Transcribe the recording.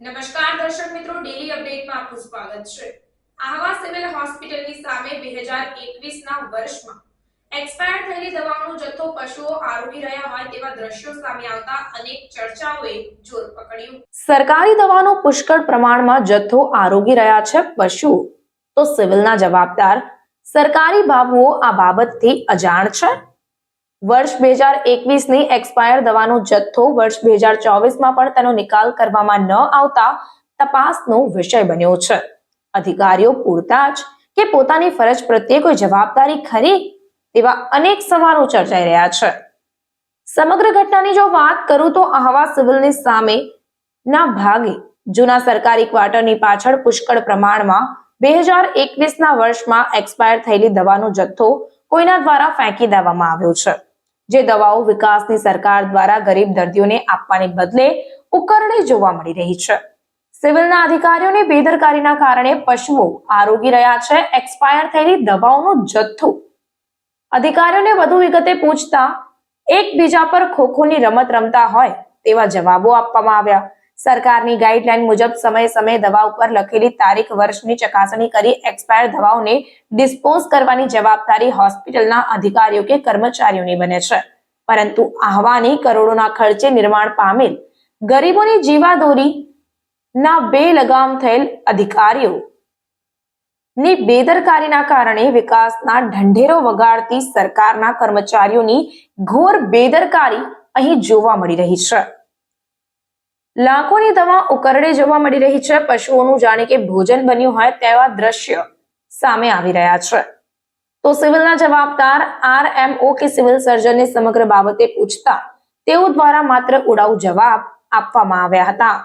નમસ્કાર દર્શક મિત્રો ડેલી અપડેટમાં આપનું સ્વાગત છે. આહવા સિવિલ હોસ્પિટલની સામે બે હજાર એકવીસના વર્ષમાં એક્સપાયર થયેલી દવાઓનો જથ્થો પશુઓ આરોગી રહ્યા હોય તેવા દ્રશ્યો સામે આવતા અનેક ચર્ચાઓએ જોર પકડ્યું. સરકારી દવાનો પુષ્કળ પ્રમાણમાં જથ્થો આરોગી રહ્યા છે પશુ. તો સિવિલના જવાબદાર સરકારી બાબુઓ આ બાબતથી અજાણ છે? વર્ષ બે હજાર એકવીસની એક્સપાયર દવાનો જથ્થો વર્ષ બે હજાર ચોવીસમાં પણ તેનો નિકાલ કરવામાં ન આવતા તપાસનો વિષય બન્યો છે. અધિકારીઓ પૂરતા જ કે પોતાની ફરજ પ્રત્યે કોઈ જવાબદારી ખરી તેવા અનેક સવાલો ચર્ચાઈ રહ્યા છે. સમગ્ર ઘટનાની જો વાત કરું તો આહવા સિવિલની સામે ના ભાગે જૂના સરકારી ક્વાર્ટરની પાછળ પુષ્કળ પ્રમાણમાં બે હજાર એકવીસના વર્ષમાં એક્સપાયર થયેલી દવાનો જથ્થો કોઈના દ્વારા ફેંકી દેવામાં આવ્યો છે. જે દવાઓ વિકાસની સરકાર દ્વારા ગરીબ દર્દીઓને આપવાને બદલે ઉકરડે જોવા મળી રહી છે. સિવિલના અધિકારીઓની બેદરકારીના કારણે પશુઓ આરોગી રહ્યા છે. એક્સપાયર થયેલી દવાઓનો જથ્થો. અધિકારીઓને વધુ વિગતે પૂછતા એકબીજા પર ખોખોની રમત રમતા હોય તેવા જવાબો આપવામાં આવ્યા. સરકારની ગાઈડલાઈન મુજબ સમય સમય દવા ઉપર લખેલી તારીખ, વર્ષની ચકાસણી કરી એક્સપાયર દવાઓને ડિસ્પોઝ કરવાની જવાબદારી હોસ્પિટલના અધિકારીઓ કે કર્મચારીઓની બને છે. પરંતુ આહવાની કરોડોના ખર્ચે નિર્માણ પામેલ ગરીબોની જીવાદોરી ના બે લગામ થયેલ અધિકારીઓ ની બેદરકારીના કારણે વિકાસના ઢંઢેરો વગાડતી સરકારના કર્મચારીઓની ઘોર બેદરકારી અહીં જોવા મળી રહી છે. લાખોની દવા ઉકરડે જોવા મળી રહી છે. પશુઓનું જાણે કે ભોજન બન્યું હોય તેવા દ્રશ્ય સામે આવી રહ્યા છે. તો સિવિલના જવાબદાર આર એમ ઓ કે સિવિલ સર્જનને સમગ્ર બાબતે પૂછતા તેઓ દ્વારા માત્ર ઉડાઉ જવાબ આપવામાં આવ્યા હતા.